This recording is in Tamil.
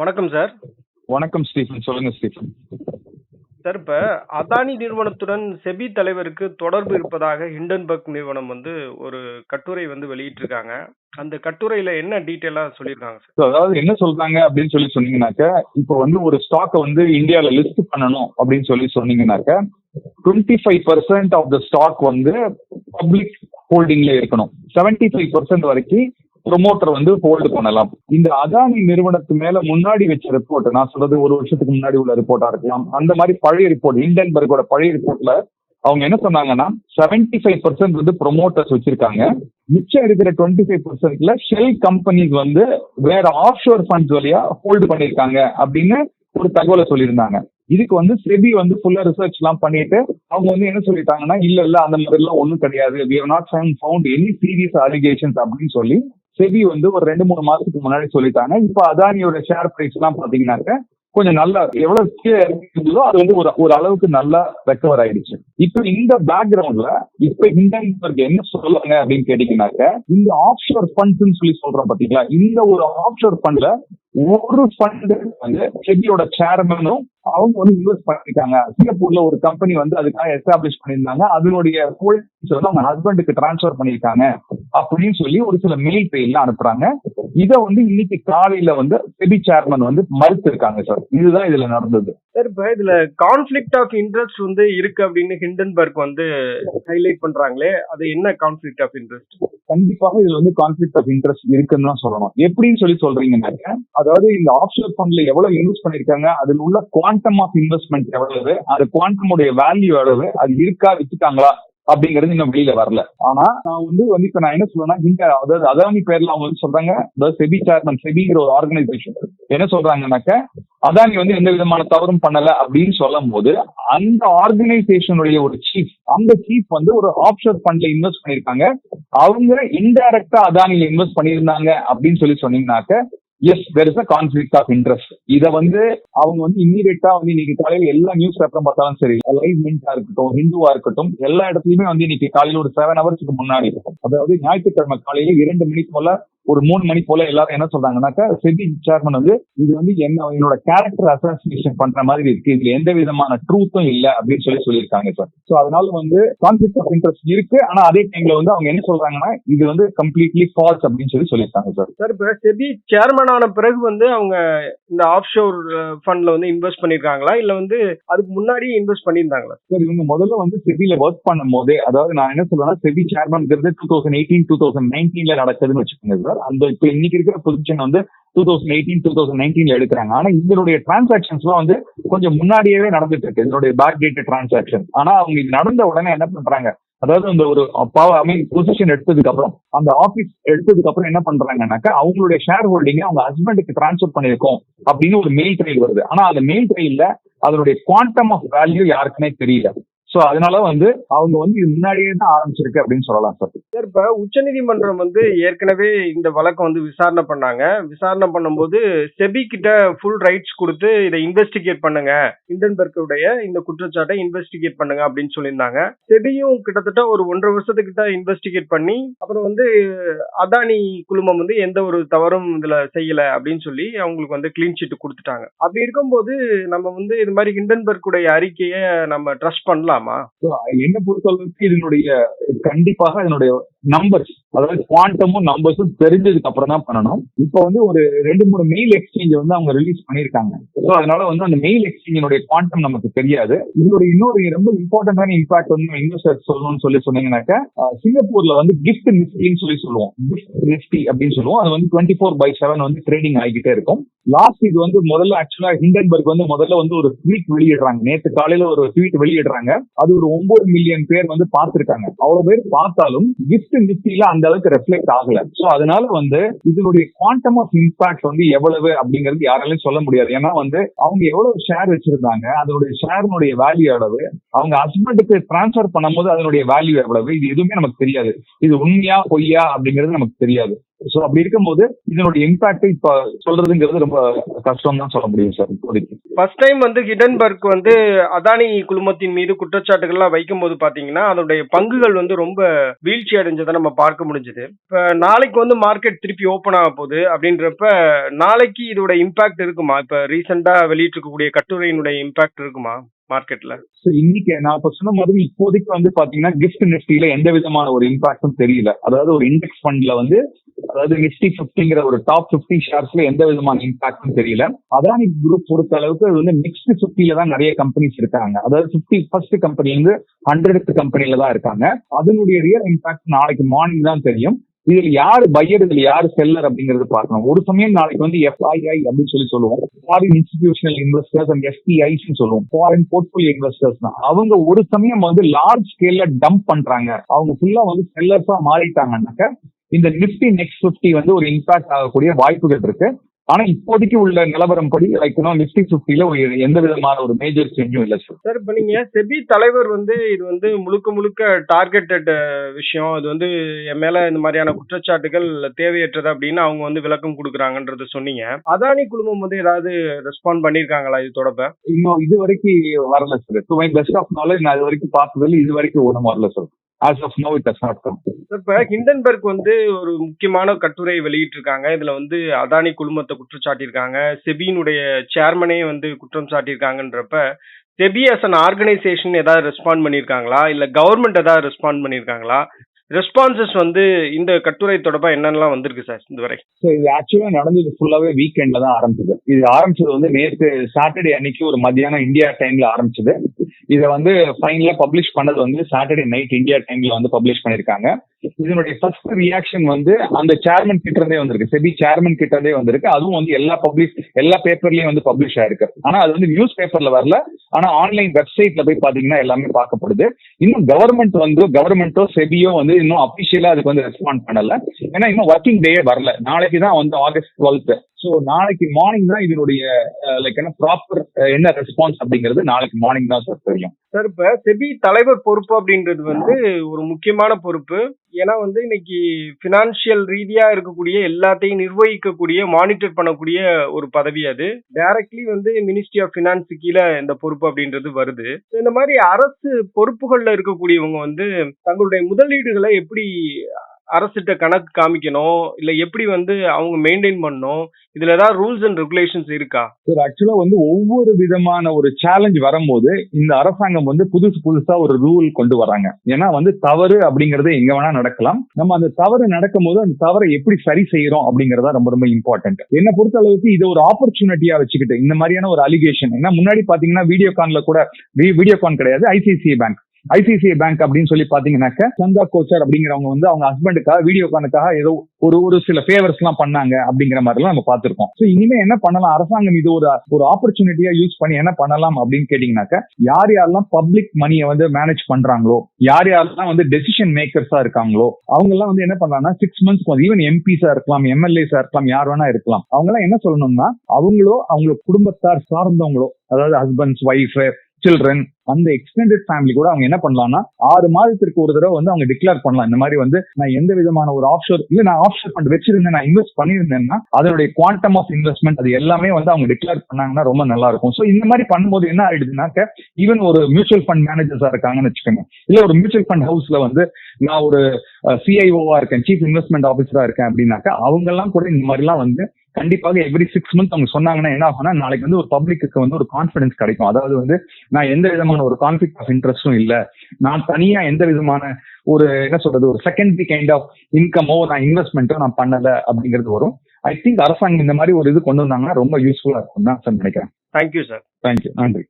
வணக்கம் சார். வணக்கம் ஸ்டீஃபன். சொல்லுங்க ஸ்டீஃபன். சார் இப்ப அதானி நிறுவனத்துடன் செபி தலைவருக்கு தொடர்பு இருப்பதாக ஹிண்டன்பர்க் நிறுவனம் வந்து ஒரு கட்டுரை வந்து வெளியிட்டிருக்காங்க. அந்த கட்டுரையில என்ன டீட்டெயிலா சொல்லியிருக்காங்க சார்? அதாவது என்ன சொல்றாங்க அப்படின்னு சொல்லி சொன்னீங்கன்னாக்க இப்போ வந்து ஒரு ஸ்டாக்கை வந்து இந்தியால லிஸ்ட் பண்ணணும் அப்படின்னு சொல்லி சொன்னீங்கன்னாக்க twenty five percent of the stock வந்து பப்ளிக் ஹோல்டிங்ல இருக்கணும். செவன்டி ஃபைவ் பர்சன்ட் வரைக்கும் ப்ரொமோட்டர் வந்து ஹோல்டு பண்ணலாம். இந்த அதானி நிறுவனத்து மேல முன்னாடி வச்ச ரிப்போர்ட் நான் சொல்றது ஒரு வருஷத்துக்கு முன்னாடி உள்ள ரிப்போர்ட்டா இருக்கலாம். அந்த மாதிரி பழைய ரிப்போர்ட் இண்டன்பர்கோட பழைய ரிப்போர்ட்ல அவங்க என்ன சொன்னாங்கன்னா செவன்டி ஃபைவ் பர்சன்ட் வந்து ப்ரொமோட்டர்ஸ் வச்சிருக்காங்க. மிச்சம் இருக்கிற டுவெண்ட்டி ஃபைவ் பர்சன்ட்ல ஷெல் கம்பெனிஸ் வந்து வேற ஆஃப் ஷோர் ஃபண்ட்ஸ் வழியா ஹோல்டு பண்ணிருக்காங்க அப்படின்னு ஒரு தகவலை சொல்லியிருந்தாங்க. இதுக்கு வந்து செபி வந்து ஃபுல்லா ரிசர்ச் எல்லாம் பண்ணிட்டு அவங்க வந்து என்ன சொல்லிட்டாங்கன்னா இல்ல இல்ல அந்த மாதிரி எல்லாம் ஒண்ணும் கிடையாது. We not found found any serious allegations அப்படின்னு சொல்லி செபி வந்து ஒரு ரெண்டு மூணு மாசத்துக்கு முன்னாடி சொல்லிட்டாங்க. இப்போ அதானியோட ஷேர் பிரைஸ் எல்லாம் பாத்தீங்கன்னாக்க கொஞ்சம் நல்லா எவ்வளவு இருந்ததோ அது வந்து ஒரு ஒரு அளவுக்கு நல்லா ரெக்கவர் ஆயிடுச்சு. இப்போ இந்த பேக்ரவுண்ட்ல இப்ப இந்த என்ன சொல்லுவாங்க அப்படின்னு கேட்டீங்கன்னாக்க இந்த ஆப்ஷோர் ஃபண்ட்ஸ் சொல்லி சொல்றோம் பாத்தீங்களா இந்த ஒரு ஆப்ஷோர் ஃபண்ட்ல ஒரு ஃபண்ட் வந்து செபியோட சேர்மனும் அவங்க வந்து இன்வெஸ்ட் பண்ணிருக்காங்க சிங்கப்பூர்ல ஒரு கம்பெனி வந்து அதுக்காக எஸ்டாப்ளிஷ் பண்ணியிருந்தாங்க. அதனுடைய ஹோல்டிங்ஸ் வந்து அவங்க ஹஸ்பண்டுக்கு டிரான்ஸ்ஃபர் பண்ணிருக்காங்க அப்படின்னு சொல்லி ஒரு சில மெயில் ட்ரெயின்ல அனுப்புறாங்க. இதை வந்து இன்னைக்கு காலையில வந்து செபி சேர்மன் வந்து மறுத்து இருக்காங்க சார் இதுதான் இதுல நடந்தது. சார் இப்ப இதுல கான்ஃபிளிக்ட் ஆஃப் இன்ட்ரெஸ்ட் வந்து இருக்கு அப்படின்னு ஹிண்டன்பர்க் வந்து ஹைலைட் பண்றாங்களே அது என்ன கான்ஃபிளிக்ட் ஆஃப் இன்ட்ரெஸ்ட் கண்டிப்பாக இதுல வந்து கான்ஃபிளிக் ஆஃப் இன்ட்ரெஸ்ட் இருக்குன்னு தான் சொல்லணும். எப்படின்னு சொல்லி சொல்றீங்கன்னாக்க அதாவது இந்த ஆப்ஷன் ஃபண்ட்ல எவ்வளவு இன்வெஸ்ட் பண்ணிருக்காங்க அதுல உள்ள குவாண்டம் ஆஃப் இன்வெஸ்ட்மெண்ட் எவ்வளவு அது குவாண்டம் உடைய வேல்யூ எவ்வளவு அது இருக்கா வச்சுட்டாங்களா அப்படிங்கிறது இன்னும் வெளியில வரல. ஆனா நான் வந்து வந்து இப்ப நான் என்ன சொல்றேன்னா இந்த அதாவது அதானி பேர்ல அவங்க வந்து சொல்றாங்க அதாவது செபி சேர்மன் செபிங்கிற ஒரு ஆர்கனைசேஷன் என்ன சொல்றாங்கன்னாக்க அதானி வந்து எந்த விதமான தவறும் பண்ணல அப்படின்னு சொல்லும் போது அந்த ஆர்கனைசேஷனுடைய ஒரு சீஃப் அந்த சீஃப் வந்து ஒரு ஆப்ஷர் ஃபண்ட்ல இன்வெஸ்ட் பண்ணிருக்காங்க அவங்க இன்டைரக்டா அதானில இன்வெஸ்ட் பண்ணியிருந்தாங்க அப்படின்னு சொல்லி சொன்னீங்கன்னாக்க yes there is a conflict of interest இதை வந்து அவங்க வந்து இம்மீடியட்டா வந்து இன்னைக்கு காலையில் எல்லா நியூஸ் பேப்பரும் பார்த்தாலும் சரி லைவ் மின்டா இருக்கட்டும் ஹிந்துவா இருக்கட்டும் எல்லா இடத்துலயுமே வந்து இன்னைக்கு காலையில ஒரு செவன் ஹவர்ஸ்க்கு முன்னாடி இருக்கும். அதாவது ஞாயிற்றுக்கிழமை காலையில இரண்டு மணிக்கு போல ஒரு மூணு மணி போல எல்லாரும் என்ன சொல்றாங்கன்னாக்கா செபி சேர்மன் வந்து இது வந்து என்ன என்னோட கேரக்டர் அசாசினேஷன் பண்ற மாதிரி இருக்கு. இதுல எந்த விதமான ட்ரூத்தும் இல்ல அப்படின்னு சொல்லி சொல்லியிருக்காங்க சார் சோ அதனால வந்து கான்ஃபிளிக் ஆஃப் இன்ட்ரெஸ்ட் இருக்கு. ஆனா அதே டைம்ல வந்து அவங்க என்ன சொல்றாங்கன்னா இது வந்து கம்ப்ளீட்லி ஃபால்ஸ் அப்படின்னு சொல்லி சொல்லியிருக்காங்க சார். சார் இப்ப செபி சேர்மன் ஆன பிறகு வந்து அவங்க இந்த ஆஃப் ஷோர் ஃபண்ட்ல வந்து இன்வெஸ்ட் பண்ணிருக்காங்களா இல்ல வந்து அதுக்கு முன்னாடியே இன்வெஸ்ட் பண்ணியிருந்தாங்களா? சார் இவங்க முதல்ல வந்து செபில ஒர்க் பண்ணும் போதே அதாவது நான் என்ன சொல்றேன்னா SEBI சேர்மன்ங்கிறது two thousand eighteen two thousand நைன்டீன்ல நடக்குதுன்னு வச்சுக்கோங்க சார். அந்த இப்ப இன்னைக்கு இருக்கிற பொசிஷன் வந்து two thousand eighteen two thousand நைன்டீன்ல எடுக்கிறாங்க. ஆனா இதனுடைய டிரான்சாக்ஷன்ஸ்லாம் வந்து கொஞ்சம் முன்னாடியே நடந்துட்டு இருக்கு இதனுடைய பேக் டேட் டிரான்சாக்ஷன் ஆனா அவங்க இது நடந்த உடனே என்ன பண்றாங்க? அதாவது அந்த ஒரு ஐ மீன் பொசிஷன் எடுத்ததுக்கு அப்புறம் அந்த ஆபீஸ் எடுத்ததுக்கு அப்புறம் என்ன பண்றாங்கன்னாக்கா அவங்களுடைய ஷேர் ஹோல்டிங்க அவங்க ஹஸ்பண்டுக்கு டிரான்ஸ்ஃபர் பண்ணிருக்கோம் அப்படின்னு ஒரு மெயில் ட்ரெயில் வருது. ஆனா அந்த மெயில் ட்ரெயில்ல அதனுடைய குவாண்டம் ஆஃப் வேல்யூ யாருக்குமே தெரியல. சோ அதனால வந்து அவங்க வந்து இது முன்னாடியே தான் ஆரம்பிச்சிருக்கு அப்படின்னு சொல்லலாம் சார் இப்ப உச்ச உச்சநீதிமன்றம் வந்து ஏற்கனவே இந்த வழக்கம் வந்து விசாரணை பண்ணாங்க. விசாரணை பண்ணும்போது செபி கிட்ட ஃபுல் ரைட்ஸ் கொடுத்து இதை இன்வெஸ்டிகேட் பண்ணுங்க. இண்டன்பர்க்குடைய இந்த குற்றச்சாட்டை இன்வெஸ்டிகேட் பண்ணுங்க அப்படின்னு சொல்லியிருந்தாங்க. செபியும் கிட்டத்தட்ட ஒரு ஒன்றரை வருஷத்துக்கிட்ட இன்வெஸ்டிகேட் பண்ணி அப்புறம் வந்து அதானி குழுமம் வந்து எந்த ஒரு தவறும் இதுல செய்யல அப்படின்னு சொல்லி அவங்களுக்கு வந்து கிளீன் ஷீட் கொடுத்துட்டாங்க. அப்படி இருக்கும்போது நம்ம வந்து இது மாதிரி ஹிண்டன்பர்க்குடைய அறிக்கையை நம்ம ட்ரஸ்ட் பண்ணலாம். என்ன என்னை பொறுத்தளவுக்கு இதனுடைய கண்டிப்பாக இதனுடைய நம்பர்ஸ் அதாவது குவாண்டமும் நம்பர்ஸும் தெரிஞ்சதுக்கு அப்புறம் தான் பண்ணணும். இப்போ வந்து ஒரு ரெண்டு மூணு மெயில் எக்ஸ்சேஞ்ச் வந்து அவங்க ரிலீஸ் பண்ணிருக்காங்க ஸோ அதனால வந்து அந்த மெயில் எக்ஸ்சேஞ்சினுடைய குவாண்டம் நமக்கு தெரியாது. இதனுடைய இன்னொரு ரொம்ப இம்பார்ட்டன்டான இம்பாக்ட் வந்து இன்வெஸ்டர் சொல்லணும்னு சொல்லி சொன்னீங்கன்னாக்கா சிங்கப்பூர்ல வந்து கிஃப்ட் நிஃப்டின்னு சொல்லி சொல்லுவோம். கிஃப்ட் நிஃப்டி அப்படின்னு சொல்லுவோம். அது வந்து டுவெண்ட்டி ஃபோர் பை செவன் வந்து ட்ரேடிங் ஆகிக்கிட்டே இருக்கும். லாஸ்ட் இது வந்து முதல்ல ஆக்சுவலா ஹிண்டன்பர்க் வந்து முதல்ல வந்து ஒரு ட்வீட் வெளியிடுறாங்க. நேற்று காலையில ஒரு ட்வீட் வெளியிடுறாங்க. அது ஒரு ஒன்பது மில்லியன் பேர் வந்து பார்த்திருக்காங்க. அவ்வளவு பேர் பார்த்தாலும் கிஃப்ட் நிஃப்டில அந்த அளவுக்கு ரெஃப்ளெக்ட் ஆகல. சோ அதனால வந்து இதனுடைய குவாண்டம் ஆஃப் இம்பாக்ட் வந்து எவ்வளவு அப்படிங்கிறது யாராலையும் சொல்ல முடியாது. ஏன்னா வந்து அவங்க எவ்வளவு ஷேர் வச்சிருந்தாங்க அதனுடைய ஷேர்னுடைய வேல்யூ எவ்வளவு அவங்க ஹஸ்பண்டுக்கு டிரான்ஸ்பர் பண்ணும்போது அதனுடைய வேல்யூ எவ்வளவு இது எதுவுமே நமக்கு தெரியாது. இது உண்மையா பொய்யா அப்படிங்கிறது நமக்கு தெரியாது. ஸோ அப்படி இருக்கும்போது இதனுடைய இம்பாக்ட் இப்ப சொல்றதுங்கிறது ரொம்ப கஷ்டம் தான் சொல்ல முடியும் சார் இப்போதைக்கு. ஃபர்ஸ்ட் டைம் வந்து ஹிடன்பர்க் வந்து அதானி குழுமத்தின் மீது குற்றச்சாட்டுகள்லாம் வைக்கும்போது பாத்தீங்கன்னா அதனுடைய பங்குகள் வந்து ரொம்ப வீழ்ச்சி அடைஞ்சதை நம்ம பார்க்க முடிஞ்சது. இப்ப நாளைக்கு வந்து மார்க்கெட் திருப்பி ஓபன் ஆக போகுது அப்படின்றப்ப நாளைக்கு இதோட இம்பாக்ட் இருக்குமா? இப்ப ரீசெண்டா வெளியிட்டிருக்கக்கூடிய கட்டுரையினுடைய இம்பாக்ட் இருக்குமா? மார்க்கெட்ல ஸோ இன்னைக்கு நான் இப்ப சொன்ன மாதிரி இப்போதைக்கு வந்து பாத்தீங்கன்னா கிஃப்ட் நிஃப்டில எந்த விதமான ஒரு இம்பாக்டும் தெரியல. அதாவது ஒரு இண்டெக்ஸ் ஃபண்ட்ல வந்து அதாவது நிஃப்டி பிப்டிங்கிற ஒரு டாப் பிப்டி ஷேர்ஸ்ல எந்த விதமான இம்பாக்டும் தெரியல. அதானி குரூப் பொறுத்த அளவுக்கு அது வந்து நெக்ஸ்ட் பிப்டில தான் நிறைய கம்பெனிஸ் இருக்காங்க. அதாவது பிப்டி ஃபர்ஸ்ட் கம்பெனி வந்து ஹண்ட்ரட் கம்பெனில தான் இருக்காங்க. அதனுடைய ரியல் இம்பாக்ட் நாளைக்கு மார்னிங் தான் தெரியும். இதுல யாரு பையர் இதில் யார் செல்லர் அப்படிங்கறது பார்க்கணும். ஒரு சமயம் நாளைக்கு வந்து எஃப்ஐஐ அப்படின்னு சொல்லி சொல்லுவோம். Foreign institutional investors and FPIs சொல்லுவோம். ஃபாரின் போர்ட்போலியோ இன்வெஸ்டர்ஸ் தான். அவங்க ஒரு சமயம் வந்து லார்ஜ் ஸ்கேல்ல டம்ப் பண்றாங்க. அவங்க ஃபுல்லா வந்து செல்லர்ஸா மாறிட்டாங்கன்னாக்க இந்த நிப்டி நெக்ஸ்ட் பிப்டி வந்து ஒரு இம்பாக்ட் ஆகக்கூடிய வாய்ப்புகள் இருக்கு. ஆனா இப்போதைக்கு உள்ள நிலவரம் படி லைக் நிப்டி பிப்டில ஒரு எந்த விதமான ஒரு மேஜர் சேஞ்சும் இல்லை சார் சார் இப்ப நீங்க செபி தலைவர் வந்து இது வந்து முழுக்க முழுக்க டார்கெட்டட் விஷயம். இது வந்து என் மேல இந்த மாதிரியான குற்றச்சாட்டுகள் தேவையற்றது அப்படின்னு அவங்க வந்து விளக்கம் கொடுக்குறாங்கன்றத சொன்னீங்க. அதானி குழுமம் வந்து ஏதாவது ரெஸ்பாண்ட் பண்ணிருக்காங்களா இது தொடர்ப? இன்னும் இது வரைக்கும் வரல sir to my best of knowledge நான் இது வரைக்கும் பார்த்ததில்ல. இது வரைக்கும் ஒன்றும் வரல sir as of no it not come இப்ப ஹிண்டன்பர்க் வந்து ஒரு முக்கியமான கட்டுரை வெளியிட்டிருக்காங்க. இதுல வந்து அதானி குழுமத்தை குற்றச்சாட்டியிருக்காங்க செபியினுடைய சேர்மனே வந்து குற்றம் சாட்டியிருக்காங்கன்றப்ப செபி அஸ் அன் ஆர்கனைசேஷன் ஏதாவது ரெஸ்பாண்ட் பண்ணியிருக்காங்களா? இல்ல கவர்மெண்ட் ஏதாவது ரெஸ்பாண்ட் பண்ணியிருக்காங்களா? ரெஸ்பான்சஸ் வந்து இந்த கட்டுரை தொடர்பா என்னென்னலாம் வந்திருக்கு சார் இதுவரை? ஸோ இது ஆக்சுவலா நடந்தது ஃபுல்லாவே வீக்கெண்ட்ல தான் ஆரம்பிச்சது. இது ஆரம்பிச்சது வந்து நேற்று சாட்டர்டே அன்னைக்கு ஒரு மத்தியானம் இந்தியா டைம்ல ஆரம்பிச்சது. இதை வந்து ஃபைனலா பப்ளிஷ் பண்ணது வந்து சாட்டர்டே நைட் இந்தியா டைம்ல வந்து பப்ளிஷ் பண்ணிருக்காங்க. இதனுடைய ஃபர்ஸ்ட் ரியாக்ஷன் வந்து அந்த சேர்மன் கிட்ட இருந்தே வந்திருக்கு. செபி சேர்மன் கிட்ட இருந்தே வந்திருக்கு. அதுவும் வந்து எல்லா பப்ளிஷ் எல்லா பேப்பர்லயும் வந்து பப்ளிஷ் ஆயிருக்கு. ஆனா அது வந்து நியூஸ் பேப்பர்ல வரல. ஆனா ஆன்லைன் வெப்சைட்ல போய் பாத்தீங்கன்னா எல்லாமே பார்க்கப்படுது. இன்னும் கவர்மெண்ட் வந்து கவர்மெண்ட்டோ செபியோ வந்து இன்னும் அபிஷியலா அதுக்கு வந்து ரெஸ்பாண்ட் பண்ணல. ஏன்னா இன்னும் ஒர்க்கிங் டே வரல. நாளைக்கு தான் வந்து ஆகஸ்ட் டுவெல்த் ஸோ நாளைக்கு மார்னிங் தான் இதனுடைய லைக் என்ன ப்ராப்பர் என்ன ரெஸ்பான்ஸ் அப்படிங்கிறது நாளைக்கு மார்னிங் தான் சார் தெரியும். சார் இப்ப செபி தலைவர் பொறுப்பு அப்படின்றது வந்து ஒரு முக்கியமான பொறுப்பு. ஏன்னா வந்து இன்னைக்கு பினான்சியல் ரீதியா இருக்கக்கூடிய எல்லாத்தையும் நிர்வகிக்கக்கூடிய மானிட்டர் பண்ணக்கூடிய ஒரு பதவி அது. டைரக்ட்லி வந்து மினிஸ்ட்ரி ஆஃப் பினான்ஸ் கீழே இந்த பொறுப்பு அப்படின்றது வருது. இந்த மாதிரி அரசு பொறுப்புகள்ல இருக்கக்கூடியவங்க வந்து தங்களுடைய முதலீடுகளை எப்படி அரசிட்ட கணக்கு காமிக்கணும் இல்ல எப்படி வந்து அவங்க மெயின்டைன் பண்ணணும் இதுல ஏதாவது ரூல்ஸ் அண்ட் ரெகுலேஷன்ஸ் இருக்கா? சார் ஆக்சுவலா வந்து ஒவ்வொரு விதமான ஒரு சேலஞ்ச் வரும்போது இந்த அரசாங்கம் வந்து புதுசு புதுசா ஒரு ரூல் கொண்டு வராங்க. ஏன்னா வந்து தவறு அப்படிங்கறது எங்க வேணா நடக்கலாம். நம்ம அந்த தவறு நடக்கும் போது அந்த தவறை எப்படி சரி செய்யறோம் அப்படிங்கறதா ரொம்ப ரொம்ப இம்பார்ட்டன்ட் என்ன பொறுத்த அளவுக்கு இது ஒரு ஆப்பர்ச்சுனிட்டியா வச்சுக்கிட்டு இந்த மாதிரியான ஒரு அலிகேஷன் ஏன்னா முன்னாடி பாத்தீங்கன்னா வீடியோ கான்ல கூட வீடியோ கான் கிடையாது ஐசிஐசிஐ பேங்க் ஐசிசிஐ பேங்க் அப்படின்னு சொல்லி பாத்தீங்கன்னாக்க சந்தா கோச்சர் அப்படிங்கிறவங்க வந்து அவங்க ஹஸ்பண்டுக்காக வீடியோ கானுக்காக ஏதோ ஒரு ஒரு சில ஃபேவர்ஸ் எல்லாம் பண்ணாங்க அப்படிங்கிற மாதிரி எல்லாம் நம்ம பார்த்திருக்கோம். ஸோ இனிமே என்ன பண்ணலாம்? அரசாங்கம் இது ஒரு ஒரு ஆப்பர்ச்சுனிட்டியா யூஸ் பண்ணி என்ன பண்ணலாம் அப்படின்னு கேட்டீங்கன்னாக்க யார் யாரெல்லாம் பப்ளிக் மணியை வந்து மேனேஜ் பண்றாங்களோ யார் யாரெல்லாம் வந்து டெசிஷன் மேக்கர்ஸா இருக்காங்களோ அவங்க எல்லாம் வந்து என்ன பண்ணலாம்னா சிக்ஸ் மந்த்ஸ் ஈவன் எம்பிஸா இருக்கலாம் எம்எல்ஏஸா இருக்கலாம் யார் வேணா இருக்கலாம். அவங்க எல்லாம் என்ன சொல்லணும்னா அவங்களோ அவங்க குடும்பத்தார் சார்ந்தவங்களோ அதாவது ஹஸ்பண்ட்ஸ் ஒய்ஃப் சில்ட்ரன் அந்த எக்ஸ்டெண்டட் ஃபேமிலி கூட அவங்க என்ன பண்ணலாம்னா ஆறு மாதத்திற்கு ஒரு தடவை வந்து அவங்க டிக்ளேர் பண்ணலாம். இந்த மாதிரி வந்து நான் எந்த விதமான ஒரு ஆப்ஷோர் இல்ல நான் ஆப்ஷோர் ஃபண்ட் வச்சிருந்தேன் நான் இன்வெஸ்ட் பண்ணியிருந்தேன்னா அதனுடைய குவான்டம் ஆஃப் இன்வெஸ்ட்மெண்ட் அது எல்லாமே வந்து அவங்க டிக்ளேர் பண்ணாங்கன்னா ரொம்ப நல்லா இருக்கும் ஸோ இந்த மாதிரி பண்ணும்போது என்ன ஆயிடுதுனாக்க ஈவன் ஒரு மியூச்சுவல் ஃபண்ட் மேனேஜர்ஸா இருக்காங்கன்னு வச்சுக்கோங்க. இல்ல ஒரு மியூச்சுவல் ஃபண்ட் ஹவுஸ்ல வந்து நான் ஒரு சிஐஓவா இருக்கேன் சீஃப் இன்வெஸ்ட்மெண்ட் ஆஃபீஸரா இருக்கேன் அப்படின்னாக்க அவங்க எல்லாம் கூட இந்த மாதிரிலாம் வந்து கண்டிப்பாக எவ்ரி சிக்ஸ் மந்த் அவங்க சொன்னாங்கன்னா என்ன ஆகும்னா நாளைக்கு வந்து ஒரு பப்ளிக்கு வந்து ஒரு கான்ஃபிடன்ஸ் கிடைக்கும். அதாவது வந்து நான் எந்த விதமான ஒரு கான்ஃபிளிக் ஆஃப் இன்ட்ரெஸ்டும் இல்ல. நான் தனியா எந்த விதமான ஒரு என்ன சொல்றது ஒரு செகண்டரி கைண்ட் ஆஃப் இன்கமோ நான் இன்வெஸ்ட்மெண்ட்டோ நான் பண்ணல அப்படிங்கிறது வரும். ஐ திங்க் அரசாங்கம் இந்த மாதிரி ஒரு இது கொண்டு வந்தாங்கன்னா ரொம்ப யூஸ்ஃபுல்லா இருக்கும் தான் சார் நினைக்கிறேன். தேங்க்யூ சார் தேங்க்யூ நன்றி.